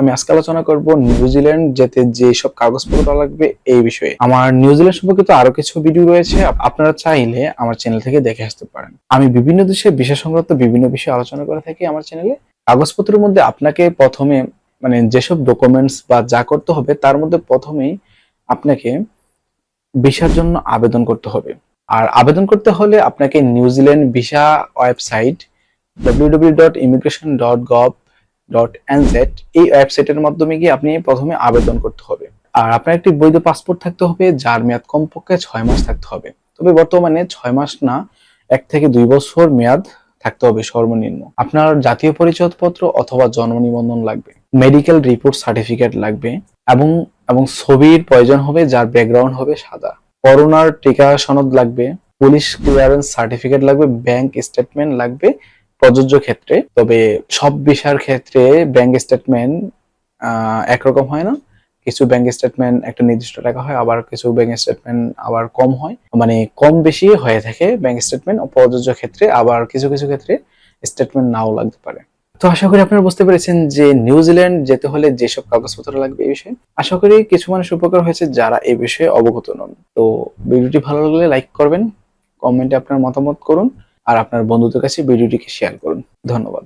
আমি আলোচনা নিউজিল্যান্ড কাগজপত্র লাগবে এই বিষয়ে। আমার নিউজিল্যান্ড আরও কিছু ভিডিও রয়েছে আপনারা চাইলে আমার চ্যানেল থেকে দেখে আসতে পারেন। আমি বিভিন্ন দেশের বিষয় সংক্রান্ত বিভিন্ন বিষয়ে আলোচনা করে থাকি আমার চ্যানেলে কাগজপত্রের মধ্যে আপনাকে প্রথমে মানে যেসব ডকুমেন্টস বা যা করতে হবে, তার মধ্যে প্রথমেই আপনাকে ভিসার জন্য আবেদন করতে হবে। আর আবেদন করতে হলে আপনাকে নিউজিল্যান্ড ভিসা ওয়েবসাইট www.immigration.gov.nz এই ওয়েবসাইটের মাধ্যমে গিয়ে আপনি প্রথমে আবেদন করতে হবে। আর আপনার একটি বৈধ পাসপোর্ট থাকতে হবে, যার মেয়াদ কমপক্ষে ছয় মাস থাকতে হবে। তবে বর্তমানে ছয় মাস না, এক থেকে দুই বছর মেয়াদ থাকতে হবে সর্বনিম্ন। আপনার জাতীয় পরিচয়পত্র অথবা জন্ম নিবন্ধন লাগবে মেডিকেল রিপোর্ট সার্টিফিকেট লাগবে, এবং এবং ছবির প্রয়োজন হবে যার ব্যাকগ্রাউন্ড হবে সাদা। করোনার টিকা সনদ লাগবে পুলিশ ক্লিয়ারেন্স সার্টিফিকেট লাগবে ব্যাংক স্টেটমেন্ট লাগবে প্রযোজ্য ক্ষেত্রে, তবে সব বিষয়ের ক্ষেত্রে ব্যাংক স্টেটমেন্ট একরকম হয় না। কিছু ব্যাংক স্টেটমেন্ট একটা নির্দিষ্ট টাকা হয়, আবার কিছু ব্যাংক স্টেটমেন্ট আবার কম হয়। মানে কম বেশি হয়ে থাকে ব্যাংক স্টেটমেন্ট প্রযোজ্য ক্ষেত্রে, আবার কিছু কিছু ক্ষেত্রে স্টেটমেন্ট নাও লাগতে পারে। তো আশা করি আপনারা বুঝতে পেরেছেন যে নিউজিল্যান্ড যেতে হলে যেসব কাগজপত্র লাগবে এই বিষয়ে। আশা করি কিছু মানুষ উপকার হয়েছে যারা এই বিষয়ে অবগত নন। তো ভিডিওটি ভালো লাগলে লাইক করবেন কমেন্টে আপনার মতামত করুন। আর আপনার বন্ধুদের কাছে ভিডিওটিকে শেয়ার করুন। ধন্যবাদ।